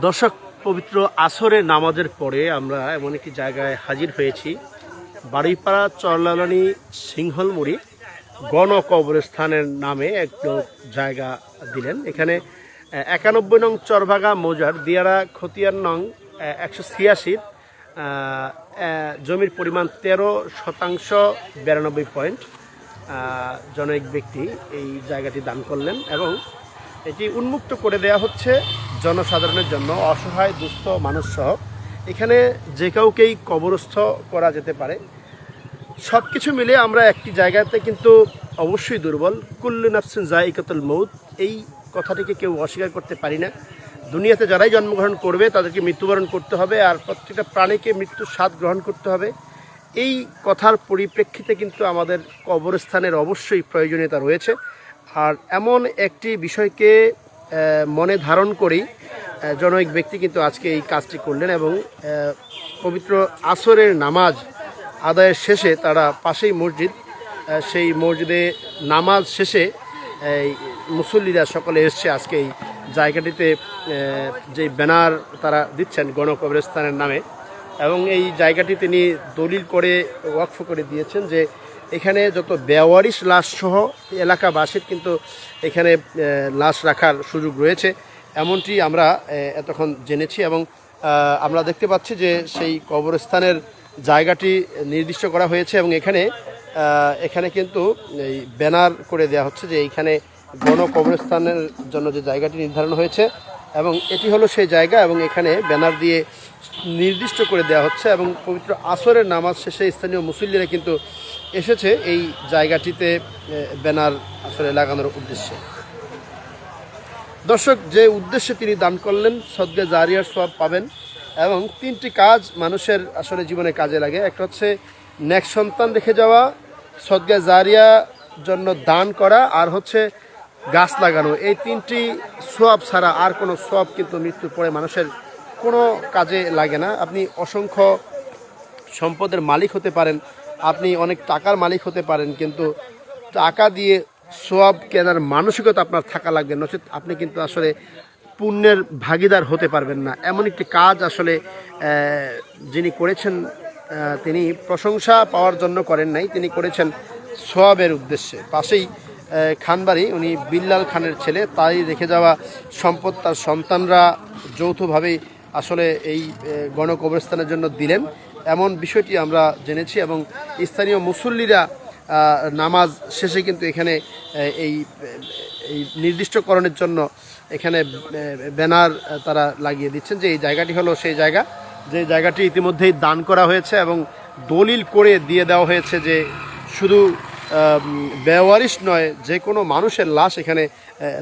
দর্শক, পবিত্র আসরের নামাজের পরে আমরা এমন একটি জায়গায় হাজির হয়েছি। বাড়িপাড়া চরলালানি সিংহলমুড়ি গণ কবরস্থানের নামে একটু জায়গা দিলেন। এখানে একানব্বই নং চরভাগা মৌজার দিয়ারা খতিয়ার নং একশো ছিয়াশির জমির পরিমাণ তেরো শতাংশ বিরানব্বই পয়েন্ট জনৈক ব্যক্তি এই জায়গাটি দান করলেন এবং এটি উন্মুক্ত করে দেওয়া হচ্ছে। জনসাধারণের জন্য অসহায়, দুস্থ মানুষ সহ এখানে যে কাউকেই কবরস্থ করা যেতে পারে। সব কিছু মিলে আমরা একটি জায়গাতে কিন্তু অবশ্যই দুর্বল। কুল্লু নাফসিন জাইকাতুল মৌত এই কথাটিকে কেউ অস্বীকার করতে পারি না। দুনিয়াতে যারাই জন্মগ্রহণ করবে, তাদেরকে মৃত্যুবরণ করতে হবে আর প্রত্যেকটা প্রাণীকে মৃত্যুর স্বাদ গ্রহণ করতে হবে। এই কথার পরিপ্রেক্ষিতে কিন্তু আমাদের কবরস্থানের অবশ্যই প্রয়োজনীয়তা রয়েছে। আর এমন একটি বিষয়কে মনে ধারণ করেই জনৈক ব্যক্তি কিন্তু আজকে এই কাজটি করলেন এবং পবিত্র আসরের নামাজ আদায়ের শেষে তারা পাশেই মসজিদ সেই মসজিদে নামাজ শেষে, এই মুসল্লিরা সকলে এসছে আজকে এই জায়গাটিতে যে ব্যানার তারা দিচ্ছেন গণকবরস্থানের নামে এবং এই জায়গাটি তিনি দলিল করে ওয়াকফ করে দিয়েছেন যে এখানে যত বেওয়ারিশ লাশ সহ এলাকাবাসীর কিন্তু এখানে লাশ রাখার সুযোগ রয়েছে। এমনটি আমরা এতক্ষণ জেনেছি এবং আমরা দেখতে পাচ্ছি যে সেই কবরস্থানের জায়গাটি নির্দিষ্ট করা হয়েছে এবং এখানে এখানে কিন্তু এই ব্যানার করে দেওয়া হচ্ছে যে এইখানে গণ কবরস্থানের জন্য যে জায়গাটি নির্ধারণ হয়েছে এবং এটি হলো সেই জায়গা এবং এখানে ব্যানার দিয়ে নির্দিষ্ট করে দেওয়া হচ্ছে এবং পবিত্র আসরের নামাজ শেষে স্থানীয় মুসল্লিরা কিন্তু এসেছে এই জায়গাটিতে ব্যানার আসলে লাগানোর উদ্দেশ্যে। দর্শক, যে উদ্দেশ্যে তিনি দান করলেন, সদ্গা জারিয়ার সব পাবেন এবং তিনটি কাজ মানুষের আসলে জীবনে কাজে লাগে। একটা হচ্ছে নেক সন্তান রেখে যাওয়া, সদ্গা জারিয়া জন্য দান করা, আর হচ্ছে গাছ লাগানো। এই তিনটি সোয়াব ছাড়া আর কোনো সোয়াব কিন্তু মৃত্যুর পরে মানুষের কোনো কাজে লাগে না। আপনি অসংখ্য সম্পদের মালিক হতে পারেন, আপনি অনেক টাকার মালিক হতে পারেন, কিন্তু টাকা দিয়ে সোয়াব কেনার মানসিকতা আপনার থাকা লাগবে, নচেত আপনি কিন্তু আসলে পুণ্যের ভাগিদার হতে পারবেন না। এমন একটি কাজ আসলে যিনি করেছেন তিনি প্রশংসা পাওয়ার জন্য করেন নাই, তিনি করেছেন সোয়াবের উদ্দেশ্যে। পাশেই খানবাড়ি, উনি বিল্লাল খানের ছেলে তাই রেখে যাওয়া সম্পদ তার সন্তানরা যৌথভাবেই আসলে এই গণকবরস্থানের জন্য দিলেন। এমন বিষয়টি আমরা জেনেছি এবং স্থানীয় মুসল্লিরা নামাজ শেষে কিন্তু এখানে এই এই নির্দিষ্টকরণের জন্য এখানে ব্যানার তারা লাগিয়ে দিচ্ছেন যে এই জায়গাটি হলো সেই জায়গা। যে জায়গাটি ইতিমধ্যেই দান করা হয়েছে এবং দলিল করে দিয়ে দেওয়া হয়েছে যে শুধু বেওয়ারিশ নয়, যে কোনো মানুষের লাশ এখানে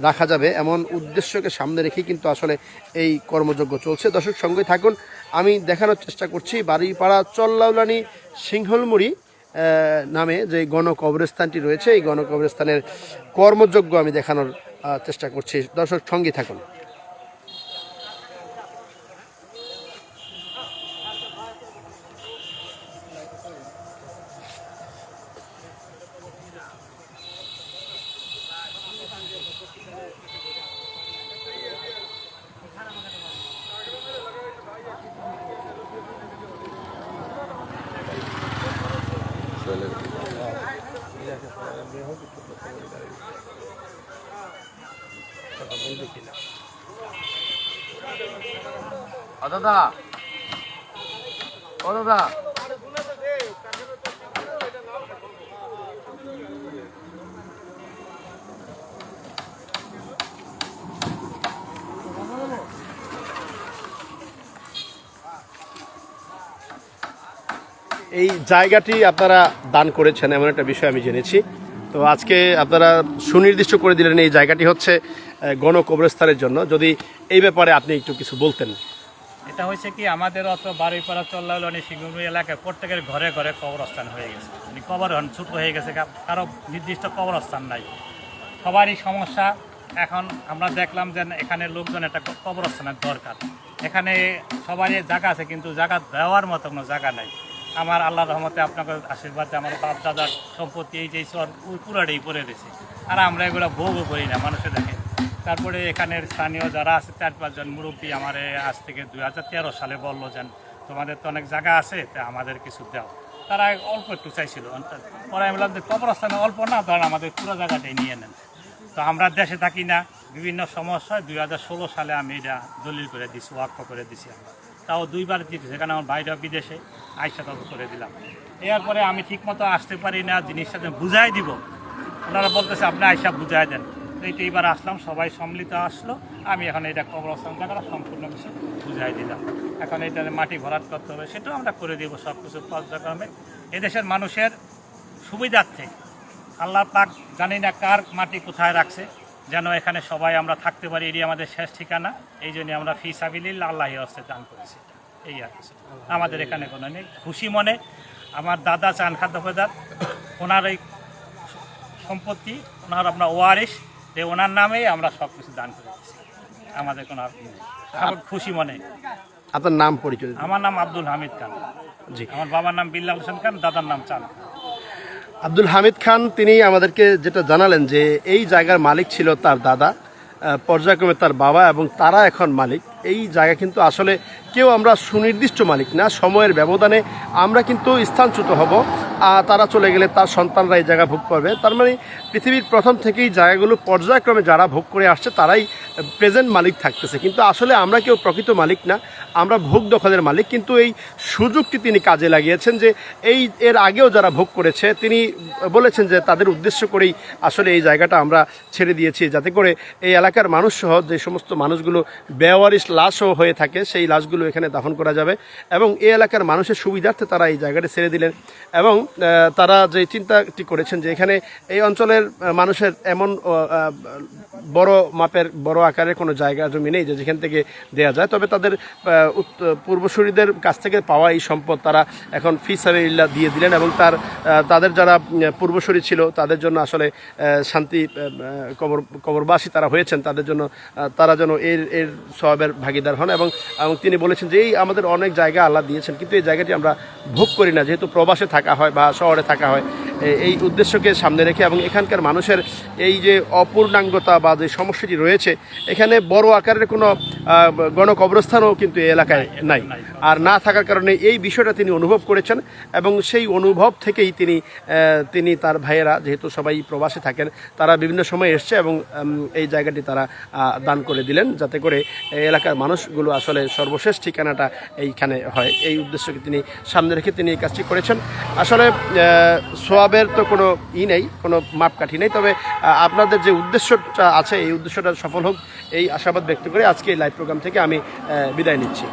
রাখা যাবে এমন উদ্দেশ্যকে সামনে রেখে কিন্তু আসলে এই কর্মযজ্ঞ চলছে। দর্শক সঙ্গে থাকুন, আমি দেখানোর চেষ্টা করছি বাড়িপাড়া চল্লাউলানি সিংহলমুড়ি নামে যে গণকবরস্থানটি রয়েছে, এই গণকবরস্থানের কর্মযজ্ঞ আমি দেখানোর চেষ্টা করছি। দর্শক সঙ্গে থাকুন। দাদা। ও দাদা। এই জায়গাটি আপনারা দান করেছেন এমন একটা বিষয় আমি জেনেছি। তো আজকে আপনারা সুনির্দিষ্ট করে দিলেন এই জায়গাটি হচ্ছে আহ, গণ কবরস্থানের জন্য। যদি এই ব্যাপারে আপনি একটু কিছু বলতেন। এটা হয়েছে কি আমাদের অত বাড়িপাড়া চল্লাউলানি সিঙ্গুরি এলাকায় প্রত্যেকের ঘরে ঘরে কবরস্থান হয়ে গেছে। মানে কবর এখন ছোট হয়ে গেছে কারও নির্দিষ্ট কবরস্থান নাই। সবারই সমস্যা। এখন আমরা দেখলাম যে এখানে লোকজন একটা কবরস্থানের দরকার। এখানে সবারই জায়গা আছে কিন্তু জায়গা দেওয়ার মতো কোনো জায়গা নাই। আমার আল্লাহ রহমতে আপনাকে আশীর্বাদে আমার বাপ দাদার সম্পত্তি এই যে সর পুরাটাই পড়ে রয়েছে আর আমরা এগুলো ভোগও করি না মানুষের দেখে। তারপরে এখানের স্থানীয় যারা আছে, চার পাঁচজন মুরব্বী আমার আজ থেকে দুই হাজার তেরো সালে বলল যেন, তোমাদের তো অনেক জায়গা আছে, তা আমাদের কিছু দাও। তারা অল্প একটু চাইছিল। পরে আমি বললাম যে, কবরস্থানে অল্প না, ধরেন আমাদের পুরো জায়গাটাই নিয়ে নেন। তো আমরা দেশে থাকি না, বিভিন্ন সমস্যায় দুই হাজার ষোলো সালে আমি এটা দলিল করে দিছি, ওয়াক্ফ করে দিছি আমরা। তাও দুইবার দিতে সেখানে আমার বাইরে বিদেশে আইসা তত করে দিলাম। এরপরে আমি ঠিকমতো আসতে পারি না, জিনিসটা বুঝাই দিব। ওনারা বলতেছে, আপনি আইসা বুঝাই দেন। তো এইটা এইবার আসলাম, সবাই সম্মিলিত আসলো। আমি এখন এটা কবরস্থান জায়গাটা সম্পূর্ণ কিছু বুঝাই দিলাম। এখন এটা মাটি ভরাট করতে হবে, সেটাও আমরা করে দিব সব কিছু পর্যায়ক্রমে। এদেশের মানুষের সুবিধার্থে, আল্লাহ পাক জানি না কার মাটি কোথায় রাখছে যেন এখানে সবাই আমরা থাকতে পারি এটি আমাদের শেষ ঠিকানা। এই জন্য আমরা ফি সাবিলিল্লা আল্লাহি হস্তে দান করেছি। এই আর কিছু আমাদের এখানে কোনো নেই। খুশি মনে আমার দাদা চান খাদ্যপদার ওনার এই সম্পত্তি ওনার আপনার ওয়ারিশ যে ওনার নামেই আমরা সব কিছু দান করে দিচ্ছি আমাদের কোনো খুশি মনে। আপনার নাম পরিচয় আমার নাম আব্দুল হামিদ খান। জি। আমার বাবার নাম বিল্লাল হোসেন খান দাদার নাম চান খান। আব্দুল হামিদ খান, তিনি আমাদেরকে যেটা জানালেন যে এই জায়গার মালিক ছিল তার দাদা পর্যায়ক্রমে তার বাবা এবং তারা এখন মালিক। এই জায়গা কিন্তু আসলে কেউ আমরা সুনির্দিষ্ট মালিক না, সময়ের ব্যবধানে আমরা কিন্তু স্থানচ্যুত হব তারা চলে গেলে তার সন্তানরা এই জায়গা ভোগ করবে। তার মানে পৃথিবীর প্রথম থেকেই জায়গাগুলো পর্যায়ক্রমে যারা ভোগ করে আসছে, তারাই প্রেজেন্ট মালিক থাকতেছে। কিন্তু আসলে আমরা কেউ প্রকৃত মালিক না, আমরা ভোগ দখলের মালিক। কিন্তু এই সুযোগটি তিনি কাজে লাগিয়েছেন যে এই, এর আগেও যারা ভোগ করেছে, তিনি বলেছেন যে তাদের উদ্দেশ্য করেই আসলে এই জায়গাটা আমরা ছেড়ে দিয়েছি। যাতে করে এই এলাকার মানুষ সহ যে সমস্ত মানুষগুলো বেওয়ারিশ লাশও হয়ে থাকে, সেই লাশগুলো এখানে দাফন করা যাবে এবং এই এলাকার মানুষের সুবিধার্থে তারা এই জায়গাটা ছেড়ে দিলেন এবং তারা যে চিন্তাটি করেছেন যে এখানে এই অঞ্চলের মানুষের এমন বড় মাপের, বড় আকারের কোনো জায়গা জমি নেই যে যেখান থেকে দেয়া যায়। তবে তাদের পূর্বসূরিদের কাছ থেকে পাওয়া এই সম্পদ তারা এখন ফি সাবিল্লা দিয়ে দিলেন এবং তার তাদের যারা পূর্বসূরি ছিল তাদের জন্য আসলে শান্তি কবর, কবরবাসী তারা হয়েছেন, তাদের জন্য তারা যেন এর এর সবের ভাগিদার হন এবং এবং তিনি বলেছেন যে এই আমাদের অনেক জায়গা আল্লাহ দিয়েছেন, কিন্তু এই জায়গাটি আমরা ভোগ করি না। যেহেতু প্রবাসে থাকা হয় বা শহরে থাকা হয় এই উদ্দেশ্যকে সামনে রেখে এবং এখানকার মানুষের এই যে অপূর্ণাঙ্গতা বা যে সমস্যাটি রয়েছে এখানে বড় আকারের কোনো গণকবরস্থানও কিন্তু এই এলাকায় নাই। আর না থাকার কারণে এই বিষয়টা তিনি অনুভব করেছেন এবং সেই অনুভব থেকেই তিনি তিনি তার ভাইয়েরা যেহেতু সবাই প্রবাসে থাকেন তারা বিভিন্ন সময় এসছে এবং এই জায়গাটি তারা দান করে দিলেন যাতে করে এলাকার মানুষগুলো আসলে সর্বশেষ ঠিকানাটা এইখানে হয়। এই উদ্দেশ্যকে তিনি সামনে রেখে তিনি এই কাজটি করেছেন। আসলে আহ, সোয়াবের তো কোনো ই নেই, কোনো মাপকাঠি নেই। তবে আপনাদের যে উদ্দেশ্যটা আছে, এই উদ্দেশ্যটা সফল হোক, এই আশাবাদ ব্যক্ত করে আজকে এই লাইভ প্রোগ্রাম থেকে আমি বিদায় নিচ্ছি।